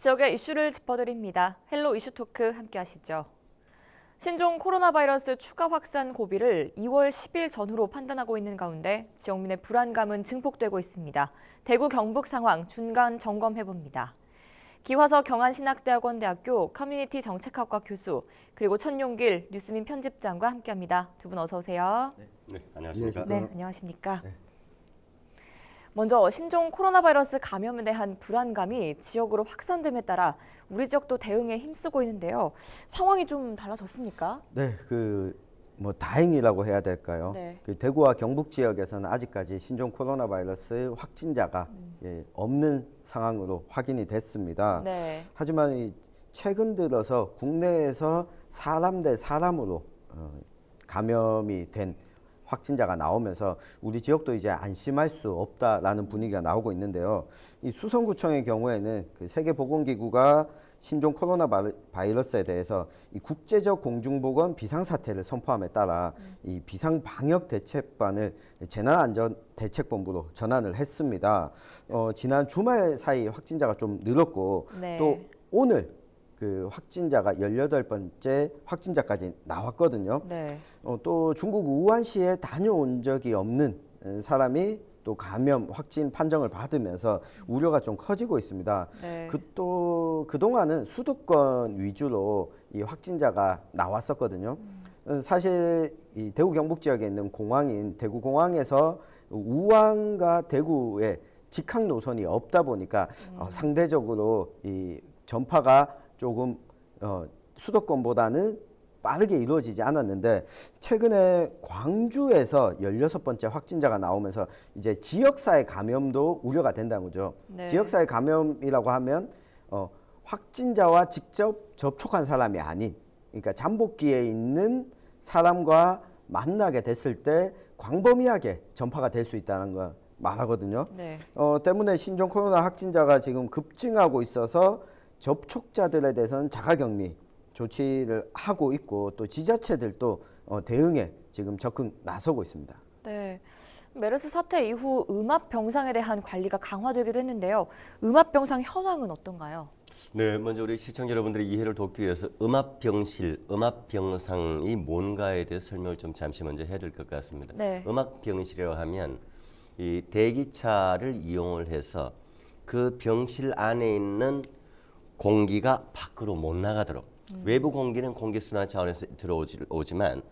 지역의 이슈를 짚어드립니다. 헬로 이슈 토크 함께 하시죠. 신종 코로나 바이러스 추가 확산 고비를 2월 10일 전후로 판단하고 있는 가운데 지역민의 불안감은 증폭되고 있습니다. 대구 경북 상황 중간 점검해 봅니다. 기화서 경안신학대학원대학교 커뮤니티 정책학과 교수 그리고 천용길 뉴스민 편집장과 함께합니다. 두 분 어서 오세요. 네, 안녕하십니까. 네, 안녕하십니까. 먼저 신종 코로나 바이러스 감염에 대한 불안감이 지역으로 확산됨에 따라 우리 지역도 대응에 힘쓰고 있는데요. 상황이 좀 달라졌습니까? 네, 그 뭐 다행이라고 해야 될까요? 네. 그 대구와 경북 지역에서는 아직까지 신종 코로나 바이러스 확진자가 예, 없는 상황으로 확인이 됐습니다. 네. 하지만 이 최근 들어서 국내에서 사람 대 사람으로 어, 감염이 된 확진자가 나오면서 우리 지역도 이제 안심할 수 없다라는 분위기가 나오고 있는데요. 이 수성구청의 경우에는 그 세계보건기구가 신종 코로나 바이- 바이러스에 대해서 이 국제적 공중보건 비상사태를 선포함에 따라 이 비상방역 대책반을 재난안전대책본부로 전환을 했습니다. 어, 지난 주말 사이 확진자가 좀 늘었고 네. 또 오늘 그 확진자가 18번째 확진자까지 나왔거든요. 네. 어, 또 중국 우한시에 다녀온 적이 없는 어, 사람이 또 감염 확진 판정을 받으면서 우려가 좀 커지고 있습니다. 네. 그또 그동안은 수도권 위주로 이 확진자가 나왔었거든요. 어, 사실 이 대구 경북 지역에 있는 공항인 대구 공항에서 우한과 대구에 직항 노선이 없다 보니까 어, 상대적으로 이 전파가 조금 어, 수도권보다는 빠르게 이루어지지 않았는데 최근에 광주에서 16번째 확진자가 나오면서 이제 지역사회 감염도 우려가 된다는 거죠. 네. 지역사회 감염이라고 하면 어, 확진자와 직접 접촉한 사람이 아닌 그러니까 잠복기에 있는 사람과 만나게 됐을 때 광범위하게 전파가 될 수 있다는 걸 말하거든요. 네. 어, 때문에 신종 코로나 확진자가 지금 급증하고 있어서 접촉자들에 대해서는 자가격리 조치를 하고 있고 또 지자체들도 어, 대응에 지금 적극 나서고 있습니다. 네. 메르스 사태 이후 음압 병상에 대한 관리가 강화되기도 했는데요. 음압 병상 현황은 어떤가요? 네, 먼저 우리 시청자 여러분들의 이해를 돕기 위해서 음압병실, 음압병상이 뭔가에 대해 설명을 좀 잠시 먼저 해야 될 것 같습니다. 네. 음압병실이라고 하면 이 대기차를 이용을 해서 그 병실 안에 있는 공기가 밖으로 못 나가도록 외부 공기는 공기 순환 차원에서 들어오지만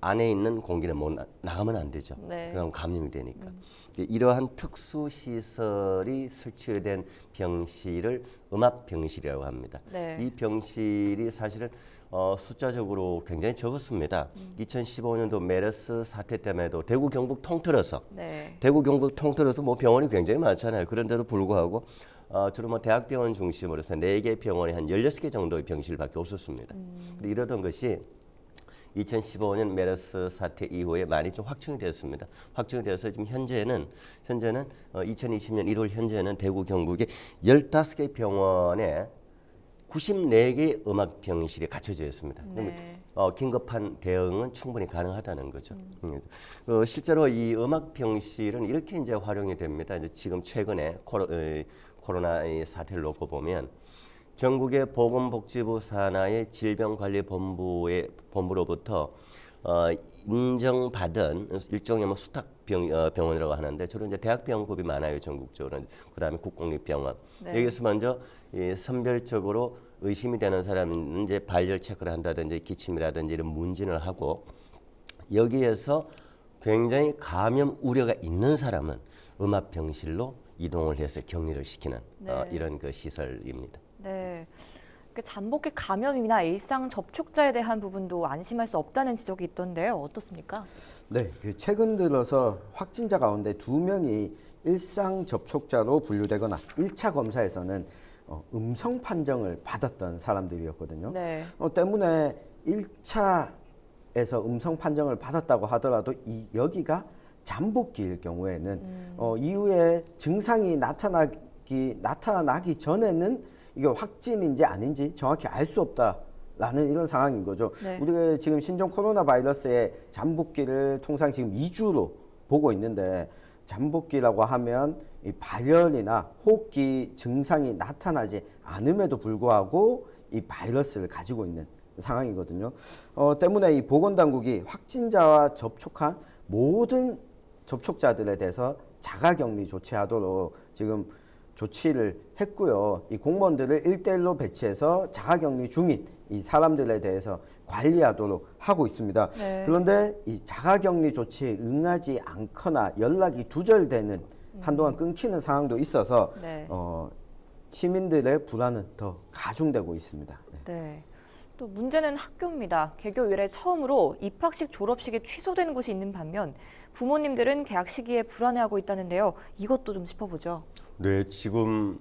안에 있는 공기는 못 나, 나가면 안 되죠. 네. 그럼 감염이 되니까. 이제 이러한 특수 시설이 설치된 병실을 음압 병실이라고 합니다. 네. 이 병실이 사실은 어, 숫자적으로 굉장히 적었습니다. 2015년도 메르스 사태 때문에도 대구 경북 통틀어서 네. 대구 경북 통틀어서 뭐 병원이 굉장히 많잖아요. 그런데도 불구하고 어, 주로 뭐 대학병원 중심으로 해서 네 개 병원이 한 16개 정도의 병실밖에 없었습니다. 근데 이러던 것이 2015년 메르스 사태 이후에 많이 좀 확충이 되었습니다. 확충이 되어서 지금 현재는 현재는 어, 2020년 1월 현재는 대구 경북의 15개 병원에 94개 음악 병실이 갖춰져 있습니다. 네. 어, 긴급한 대응은 충분히 가능하다는 거죠. 음. 어, 실제로 이 음악 병실은 이렇게 이제 활용이 됩니다. 이제 지금 최근에 코로, 어, 코로나 이 사태를 놓고 보면 전국의 보건복지부 산하의 질병관리본부의 본부로부터 어, 인정받은 일종의 뭐 수탁 병, 어, 병원이라고 하는데 주로 이제 대학병원급이 많아요 전국적으로. 그다음에 국공립병원. 네. 여기서 먼저 이 선별적으로 의심이 되는 사람은 이제 발열 체크를 한다든지 기침이라든지 이런 문진을 하고 여기에서 굉장히 감염 우려가 있는 사람은 음압 병실로 이동을 해서 격리를 시키는 어, 네. 이런 그 시설입니다. 네. 그 잠복기 감염이나 일상 접촉자에 대한 부분도 안심할 수 없다는 지적이 있던데요. 어떻습니까? 네, 그 최근 들어서 확진자 가운데 두 명이 일상 접촉자로 분류되거나 1차 검사에서는 어, 음성 판정을 받았던 사람들이었거든요. 네. 어, 때문에 1차에서 음성 판정을 받았다고 하더라도 이 여기가 잠복기일 경우에는 어, 이후에 증상이 나타나기 나타나기 전에는 이게 확진인지 아닌지 정확히 알 수 없다 라는 이런 상황인 거죠. 네. 우리가 지금 신종 코로나 바이러스의 잠복기를 통상 지금 2주로 보고 있는데 잠복기라고 하면 이 발열이나 호흡기 증상이 나타나지 않음에도 불구하고 이 바이러스를 가지고 있는 상황이거든요. 어, 때문에 이 보건당국이 확진자와 접촉한 모든 접촉자들에 대해서 자가격리 조치하도록 지금 조치를 했고요. 이 공무원들을 일대일로 배치해서 자가격리 중인 이 사람들에 대해서 관리하도록 하고 있습니다. 네. 그런데 이 자가격리 조치에 응하지 않거나 연락이 두절되는 한동안 끊기는 상황도 있어서 네. 어, 시민들의 불안은 더 가중되고 있습니다. 네. 네. 또 문제는 학교입니다. 개교 이래 처음으로 입학식 졸업식이 취소된 곳이 있는 반면 부모님들은 개학 시기에 불안해하고 있다는데요. 이것도 좀 짚어보죠. 네, 지금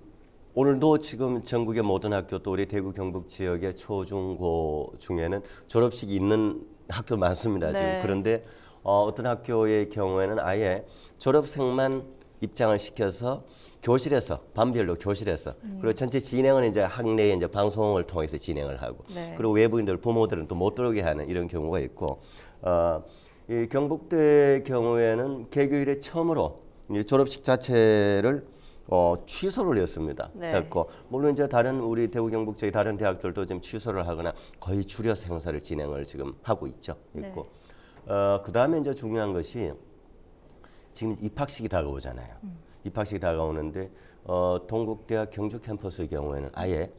오늘도 지금 전국의 모든 학교 또 우리 대구 경북 지역의 초중고 중에는 졸업식이 있는 학교 많습니다. 지금 네. 그런데 어, 어떤 학교의 경우에는 아예 졸업생만 입장을 시켜서 교실에서 반별로 교실에서 그리고 전체 진행은 이제 학내에 이제 방송을 통해서 진행을 하고 네. 그리고 외부인들 부모들은 또 못 들어오게 하는 이런 경우가 있고 어, 이 경북대 경우에는 개교 이래 처음으로 이 졸업식 자체를 어, 취소를 했습니다. 네. 했고 물론 이제 다른 우리 대구 경북 저희 다른 대학들도 지금 취소를 하거나 거의 줄여서 행사를 진행을 지금 하고 있죠. 네. 있고 어, 그다음에 이제 중요한 것이 지금 입학식이 다가오잖아요. 음. 입학식이 다가오는데 어, 동국대학 경주 캠퍼스의 경우에는 아예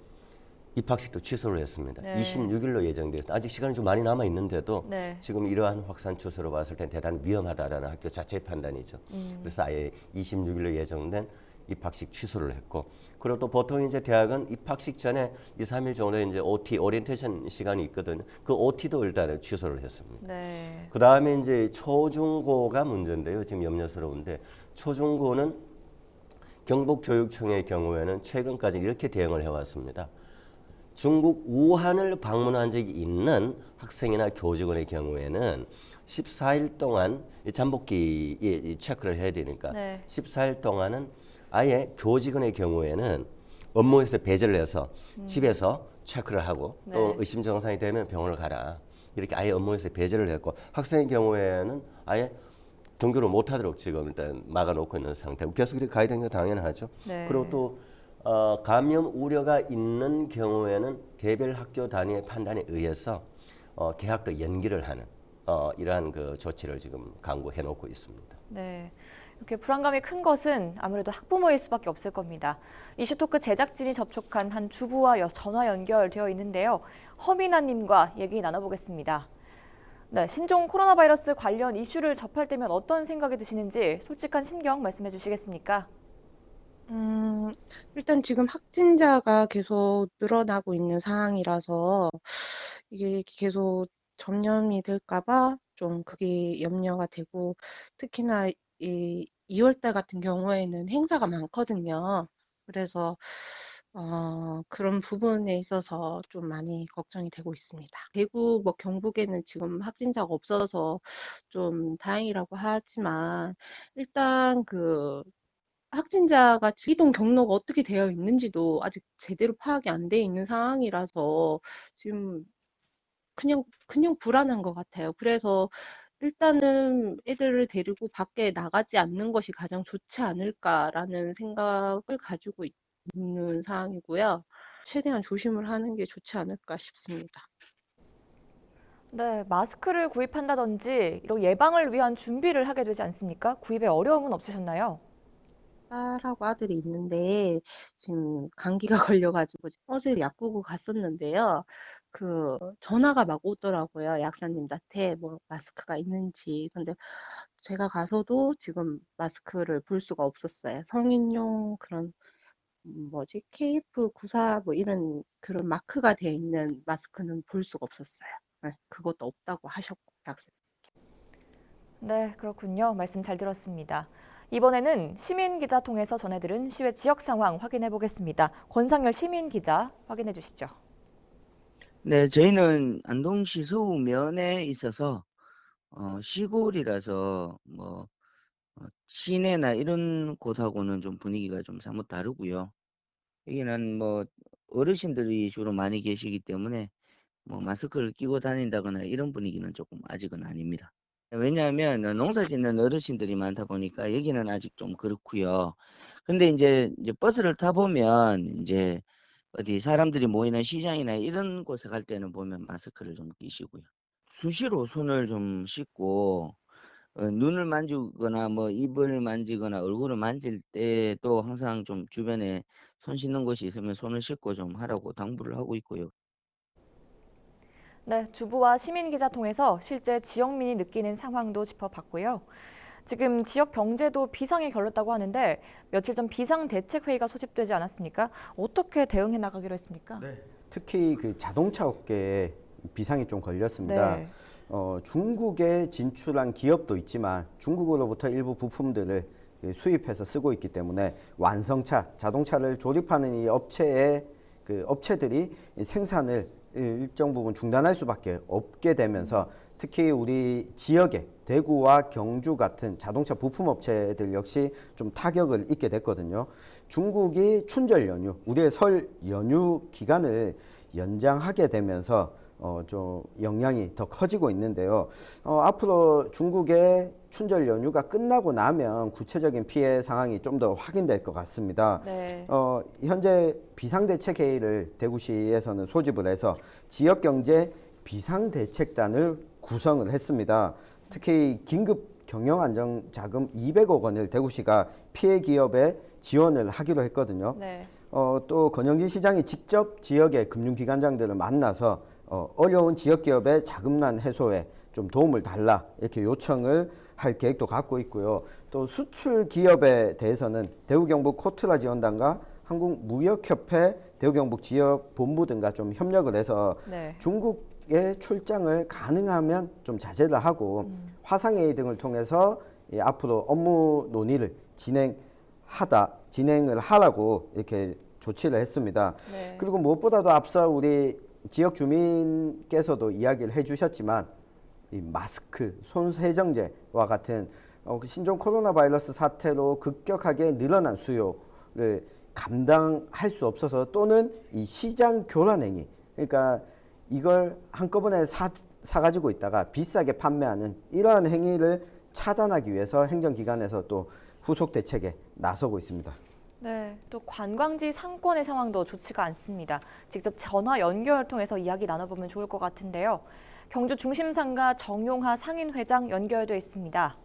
입학식도 취소를 했습니다. 네. 26일로 예정되어 있습니다. 아직 시간이 좀 많이 남아 있는데도 네. 지금 이러한 확산 추세로 봤을 땐 대단히 위험하다라는 학교 자체의 판단이죠. 음. 그래서 아예 26일로 예정된 입학식 취소를 했고 그리고 또 보통 이제 대학은 입학식 전에 2, 3일 정도 이제 OT 오리엔테이션 시간이 있거든요. 그 OT도 일단은 취소를 했습니다. 네. 그 다음에 이제 초중고가 문제인데요. 지금 염려스러운데 초중고는 경북교육청의 경우에는 최근까지 이렇게 대응을 해왔습니다. 중국 우한을 방문한 적이 있는 학생이나 교직원의 경우에는 14일 동안 이 잠복기 체크를 해야 되니까 네. 14일 동안은 아예 교직원의 경우에는 업무에서 배제를 해서 집에서 체크를 하고 또 네. 의심 증상이 되면 병원을 가라 이렇게 아예 업무에서 배제를 했고 학생의 경우에는 아예 등교를 못하도록 지금 일단 막아놓고 있는 상태고 계속 이렇게 가야 되는 게 당연하죠. 네. 그리고 또 어, 감염 우려가 있는 경우에는 개별 학교 단위의 판단에 의해서 어, 개학도 연기를 하는 어, 이러한 그 조치를 지금 강구해 놓고 있습니다. 네. 이렇게 불안감이 큰 것은 아무래도 학부모일 수밖에 없을 겁니다. 이슈토크 제작진이 접촉한 한 주부와 여- 전화 연결되어 있는데요. 허미나님과 얘기 나눠보겠습니다. 네, 신종 코로나 바이러스 관련 이슈를 접할 때면 어떤 생각이 드시는지 솔직한 심경 말씀해 주시겠습니까? 음, 일단 지금 확진자가 계속 늘어나고 있는 상황이라서 이게 계속 전염이 될까 봐 좀 그게 염려가 되고 특히나 이 2월 달 같은 경우에는 행사가 많거든요. 그래서 어, 그런 부분에 있어서 좀 많이 걱정이 되고 있습니다. 대구, 뭐 경북에는 지금 확진자가 없어서 좀 다행이라고 하지만 일단 그 확진자가 이동 경로가 어떻게 되어 있는지도 아직 제대로 파악이 안 돼 있는 상황이라서 지금 그냥 그냥 불안한 것 같아요. 그래서 일단은 애들을 데리고 밖에 나가지 않는 것이 가장 좋지 않을까라는 생각을 가지고 있- 있는 상황이고요. 최대한 조심을 하는 게 좋지 않을까 싶습니다. 네, 마스크를 구입한다든지 이런 예방을 위한 준비를 하게 되지 않습니까? 구입에 어려움은 없으셨나요? 딸하고 아들이 있는데 지금 감기가 걸려가지고 어제 약국을 갔었는데요. 그 전화가 막 오더라고요. 약사님한테 뭐 마스크가 있는지. 근데 제가 가서도 지금 마스크를 볼 수가 없었어요. 성인용 그런 음, 뭐지? KF94 뭐 이런 그런 마크가 되어 있는 마스크는 볼 수가 없었어요. 네, 그것도 없다고 하셨고 약사. 네, 그렇군요. 말씀 잘 들었습니다. 이번에는 시민 기자 통해서 전해들은 시외 지역 상황 확인해 보겠습니다. 권상열 시민 기자 확인해 주시죠. 네, 저희는 안동시 서구면에 있어서 어, 시골이라서 뭐 어, 시내나 이런 곳하고는 좀 분위기가 좀 사뭇 다르고요. 여기는 뭐 어르신들이 주로 많이 계시기 때문에 뭐 마스크를 끼고 다닌다거나 이런 분위기는 조금 아직은 아닙니다. 왜냐하면 농사 짓는 어르신들이 많다 보니까 여기는 아직 좀 그렇고요. 근데 이제 이제 버스를 타 보면 이제 어디 사람들이 모이는 시장이나 이런 곳에 갈 때는 보면 마스크를 좀 끼시고요. 수시로 손을 좀 씻고 어, 눈을 만지거나 뭐 입을 만지거나 얼굴을 만질 때도 항상 좀 주변에 손 씻는 곳이 있으면 손을 씻고 좀 하라고 당부를 하고 있고요. 네, 주부와 시민 기자 통해서 실제 지역민이 느끼는 상황도 짚어봤고요. 지금 지역 경제도 비상에 걸렸다고 하는데 며칠 전 비상 대책 회의가 소집되지 않았습니까? 어떻게 대응해 나가기로 했습니까? 특히 그 자동차 업계에 비상이 좀 걸렸습니다. 네. 어, 중국에 진출한 기업도 있지만 중국으로부터 일부 부품들을 그 수입해서 쓰고 있기 때문에 완성차, 자동차를 조립하는 이 업체의 그 업체들이 이 생산을 일정 부분 중단할 수밖에 없게 되면서 특히 우리 지역의 대구와 경주 같은 자동차 부품 업체들 역시 좀 타격을 입게 됐거든요. 중국이 춘절 연휴, 우리의 설 연휴 기간을 연장하게 되면서 어, 좀 영향이 더 커지고 있는데요. 어, 앞으로 중국의 춘절 연휴가 끝나고 나면 구체적인 피해 상황이 좀 더 확인될 것 같습니다. 네. 어, 현재 비상대책 회의를 대구시에서는 소집을 해서 지역 경제 비상대책단을 구성을 했습니다. 특히 긴급 경영 안정 자금 200억 원을 대구시가 피해 기업에 지원을 하기로 했거든요. 네. 어, 또 권영진 시장이 직접 지역의 금융기관장들을 만나서 어, 어려운 지역 기업의 자금난 해소에 좀 도움을 달라 이렇게 요청을 할 계획도 갖고 있고요. 또 수출 기업에 대해서는 대구 경북 코트라 지원단과 한국무역협회 대구 경북 지역 본부 등과 좀 협력을 해서 네. 중국의 출장을 가능하면 좀 자제를 하고 화상회의 등을 통해서 이 앞으로 업무 논의를 진행하다 진행을 하라고 이렇게 조치를 했습니다. 네. 그리고 무엇보다도 앞서 우리 지역 주민께서도 이야기를 해주셨지만 이 마스크, 손 세정제와 같은 어, 그 신종 코로나 바이러스 사태로 급격하게 늘어난 수요를 감당할 수 없어서 또는 이 시장 교란 행위, 그러니까 이걸 한꺼번에 사, 사가지고 있다가 비싸게 판매하는 이러한 행위를 차단하기 위해서 행정기관에서 또 후속 대책에 나서고 있습니다. 네, 또 관광지 상권의 상황도 좋지가 않습니다. 직접 전화 연결을 통해서 이야기 나눠보면 좋을 것 같은데요. 경주 중심상가 정용하 상인회장 연결돼 있습니다.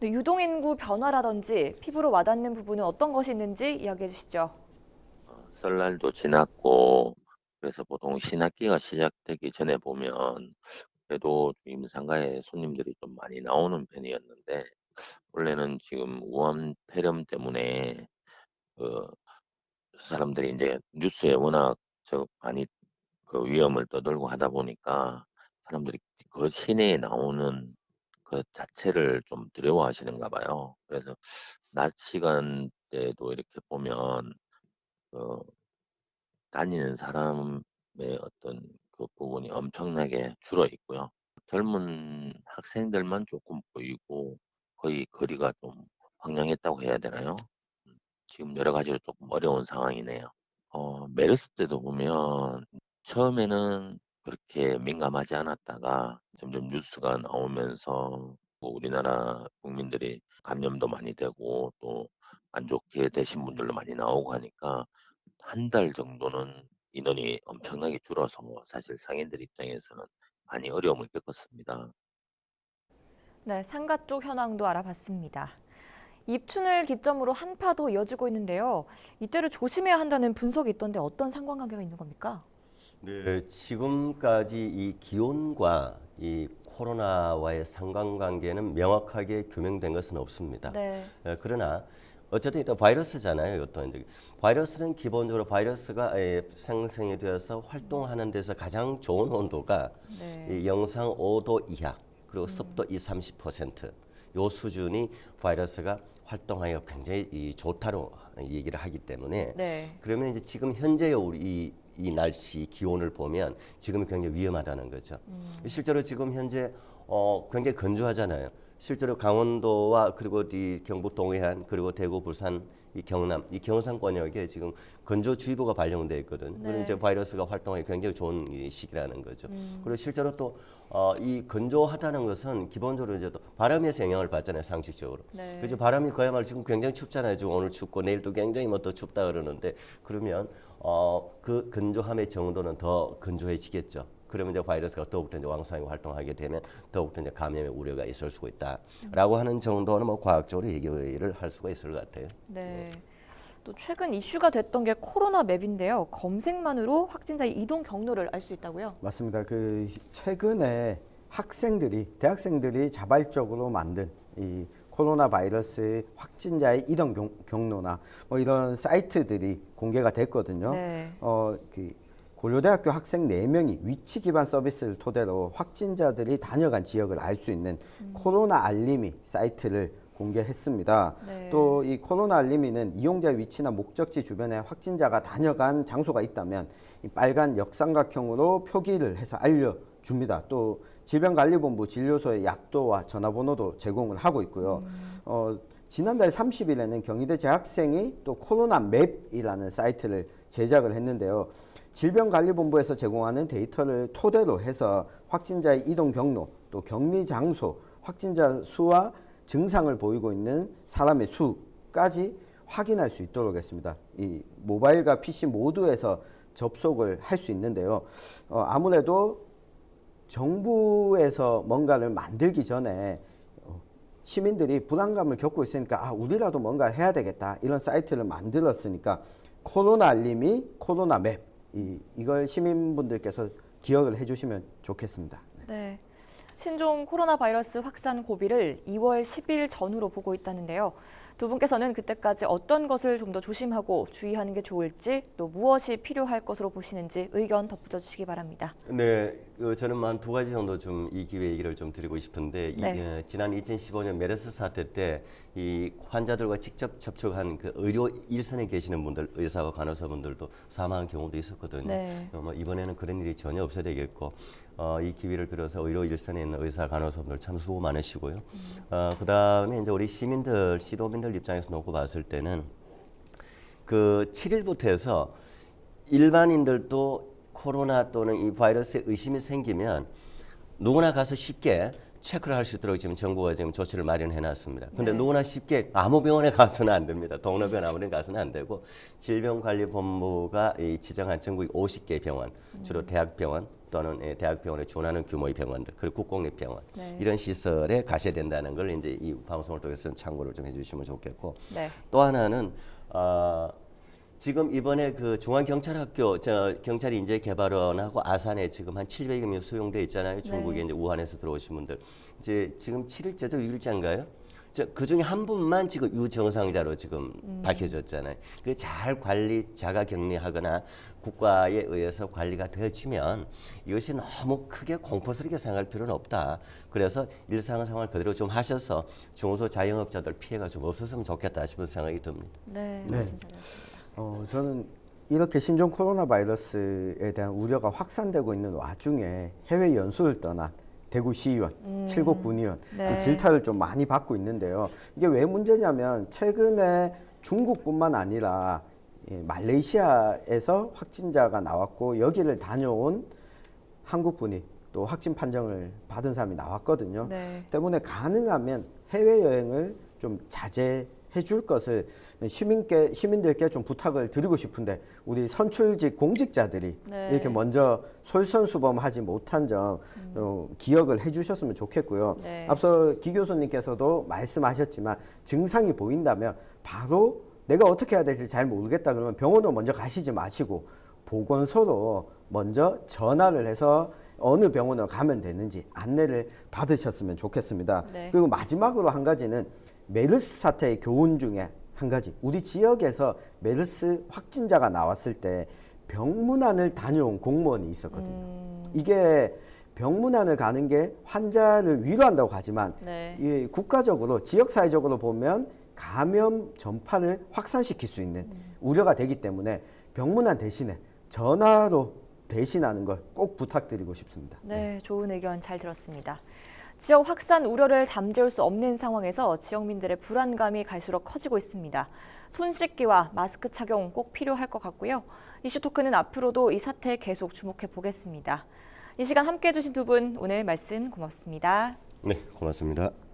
네, 유동인구 변화라든지 피부로 와닿는 부분은 어떤 것이 있는지 이야기해 주시죠. 설날도 지났고 그래서 보통 신학기가 시작되기 전에 보면 그래도 임상가에 손님들이 좀 많이 나오는 편이었는데 원래는 지금 우한 폐렴 때문에 그 사람들이 이제 뉴스에 워낙 저 많이 그 위험을 떠들고 하다 보니까 사람들이 그 시내에 나오는 그 자체를 좀 두려워하시는가 봐요. 그래서 낮 시간대도 이렇게 보면 그 다니는 사람의 어떤 그 부분이 엄청나게 줄어 있고요. 젊은 학생들만 조금 보이고 거의 거리가 좀 황량했다고 해야 되나요? 음, 지금 여러 가지로 조금 어려운 상황이네요. 어, 메르스 때도 보면 처음에는 그렇게 민감하지 않았다가 점점 뉴스가 나오면서 뭐 우리나라 국민들이 감염도 많이 되고 또 안 좋게 되신 분들도 많이 나오고 하니까 한 달 정도는 인원이 엄청나게 줄어서 사실 상인들 입장에서는 많이 어려움을 겪었습니다. 네, 상가 쪽 현황도 알아봤습니다. 입춘을 기점으로 한파도 이어지고 있는데요. 이때를 조심해야 한다는 분석이 있던데 어떤 상관관계가 있는 겁니까? 네, 지금까지 이 기온과 이 코로나와의 상관관계는 명확하게 규명된 것은 없습니다. 네. 어, 그러나 어쨌든 일단 바이러스잖아요. 어떤 이제 바이러스는 기본적으로 바이러스가 에, 생성이 되어서 활동하는 데서 가장 좋은 온도가 네. 이 영상 5도 이하 그리고 습도 2, 30%. 요 수준이 바이러스가 활동하여 굉장히 이 좋다로 얘기를 하기 때문에 네. 그러면 이제 지금 현재의 우리 이, 이 날씨 기온을 보면 지금 굉장히 위험하다는 거죠. 실제로 지금 현재 어, 굉장히 건조하잖아요. 실제로 강원도와 그리고 이 경북 동해안 그리고 대구 부산 이 경남, 이 경상권역에 지금 건조주의보가 발령돼 있거든. 네. 그럼 이제 바이러스가 활동하기 굉장히 좋은 이 시기라는 거죠. 음. 그리고 실제로 또 어, 이 건조하다는 것은 기본적으로 이제 또 바람에서 영향을 받잖아요, 상식적으로. 네. 그래서 바람이 그야말로 지금 굉장히 춥잖아요. 지금 오늘 춥고 내일도 굉장히 뭐 더 춥다 그러는데 그러면 어, 그 건조함의 정도는 더 건조해지겠죠. 그러면 이제 바이러스가 더욱더 이제 왕성하게 활동하게 되면 더욱더 이제 감염의 우려가 있을 수가 있다라고 하는 정도는 뭐 과학적으로 얘기를 할 수가 있을 것 같아요. 네. 또 최근 이슈가 됐던 게 코로나 맵인데요. 검색만으로 확진자의 이동 경로를 알 수 있다고요? 맞습니다. 그 최근에 학생들이 대학생들이 자발적으로 만든 이 코로나 바이러스 확진자의 이동 경, 경로나 뭐 이런 사이트들이 공개가 됐거든요. 네. 어, 그 고려대학교 학생 네명이 위치 기반 서비스를 토대로 확진자들이 다녀간 지역을 알 수 있는 코로나 알림이 사이트를 공개했습니다. 네. 또이 코로나 알림이는 이용자 위치나 목적지 주변에 확진자가 다녀간 장소가 있다면 이 빨간 역삼각형으로 표기를 해서 알려줍니다. 또 질병관리본부 진료소의 약도와 전화번호도 제공을 하고 있고요. 어, 지난달 30일에는 경희대 재학생이 또 코로나 맵이라는 사이트를 제작을 했는데요. 질병관리본부에서 제공하는 데이터를 토대로 해서 확진자의 이동 경로, 또 격리 장소, 확진자 수와 증상을 보이고 있는 사람의 수까지 확인할 수 있도록 했습니다. 이 모바일과 PC 모두에서 접속을 할 수 있는데요. 어, 아무래도 정부에서 뭔가를 만들기 전에 어, 시민들이 불안감을 겪고 있으니까 아, 우리라도 뭔가 해야 되겠다 이런 사이트를 만들었으니까 코로나 알림이 코로나 맵 이, 이걸 시민분들께서 기억을 해주시면 좋겠습니다. 네. 신종 코로나 바이러스 확산 고비를 2월 10일 전후로 보고 있다는데요. 두 분께서는 그때까지 어떤 것을 좀 더 조심하고 주의하는 게 좋을지 또 무엇이 필요할 것으로 보시는지 의견 덧붙여 주시기 바랍니다. 네, 어, 저는 한 두 가지 정도 좀 이 기회 얘기를 좀 드리고 싶은데 이, 네. 어, 지난 2015년 메르스 사태 때 이 환자들과 직접 접촉한 그 의료 일선에 계시는 분들, 의사와 간호사분들도 사망한 경우도 있었거든요. 네. 어, 뭐 이번에는 그런 일이 전혀 없어야 되겠고 어, 이 기회를 빌어서 의료 일선에 있는 의사 간호사분들 참 수고 많으시고요. 어, 그 다음에 이제 우리 시민들, 시도민들 입장에서 놓고 봤을 때는 그 7일부터 해서 일반인들도 코로나 또는 이 바이러스에 의심이 생기면 누구나 가서 쉽게 체크를 할 수 있도록 지금 정부가 지금 조치를 마련해 놨습니다. 근데 네. 누구나 쉽게 아무 병원에 가서는 안 됩니다. 동료병원 아무데 가서는 안 되고 질병관리본부가 이 지정한 전국 50개 병원, 주로 대학병원 또는 예, 대학병원에 준하는 규모의 병원들 그리고 국공립병원 네. 이런 시설에 가셔야 된다는 걸 이제 이 방송을 통해서 참고를 좀 해주시면 좋겠고 네. 또 하나는 어, 지금 이번에 그 중앙경찰학교 저 경찰이 이제 개발원하고 아산에 지금 한 700여 명 수용돼 있잖아요. 중국에 네. 이제 우한에서 들어오신 분들 이제 지금 7일째죠, 6일째인가요? 그 중에 한 분만 지금 유정상자로 지금 밝혀졌잖아요. 그잘 관리, 자가 격리하거나 국가에 의해서 관리가 되어지면 이것이 너무 크게 공포스럽게 생각할 필요는 없다. 그래서 일상생활 그대로 좀 하셔서 중소 자영업자들 피해가 좀 없었으면 좋겠다 싶은 생각이 듭니다. 네. 네. 맞습니다. 어, 저는 이렇게 신종 코로나 바이러스에 대한 우려가 확산되고 있는 와중에 해외 연수를 떠난 대구 시의원, 칠곡 군의원 네. 이 질타를 좀 많이 받고 있는데요. 이게 왜 문제냐면 최근에 중국뿐만 아니라 예, 말레이시아에서 확진자가 나왔고 여기를 다녀온 한국 분이 또 확진 판정을 받은 사람이 나왔거든요. 네. 때문에 가능하면 해외 여행을 좀 자제 해줄 것을 시민께 시민들께 좀 부탁을 드리고 싶은데 우리 선출직 공직자들이 네. 이렇게 먼저 솔선수범하지 못한 점 어, 기억을 해주셨으면 좋겠고요. 네. 앞서 기 교수님께서도 말씀하셨지만 증상이 보인다면 바로 내가 어떻게 해야 될지 잘 모르겠다 그러면 병원으로 먼저 가시지 마시고 보건소로 먼저 전화를 해서 어느 병원으로 가면 되는지 안내를 받으셨으면 좋겠습니다. 네. 그리고 마지막으로 한 가지는 메르스 사태의 교훈 중에 한 가지. 우리 지역에서 메르스 확진자가 나왔을 때 병문안을 다녀온 공무원이 있었거든요. 음, 이게 병문안을 가는 게 환자를 위로한다고 하지만 네. 이 국가적으로 지역 사회적으로 보면 감염 전파를 확산시킬 수 있는 우려가 되기 때문에 병문안 대신에 전화로 대신하는 걸 꼭 부탁드리고 싶습니다. 네, 좋은 의견 잘 들었습니다. 지역 확산 우려를 잠재울 수 없는 상황에서 지역민들의 불안감이 갈수록 커지고 있습니다. 손 씻기와 마스크 착용 꼭 필요할 것 같고요. 이슈 토크는 앞으로도 이 사태에 계속 주목해 보겠습니다. 이 시간 함께 해주신 두 분 오늘 말씀 고맙습니다. 네, 고맙습니다.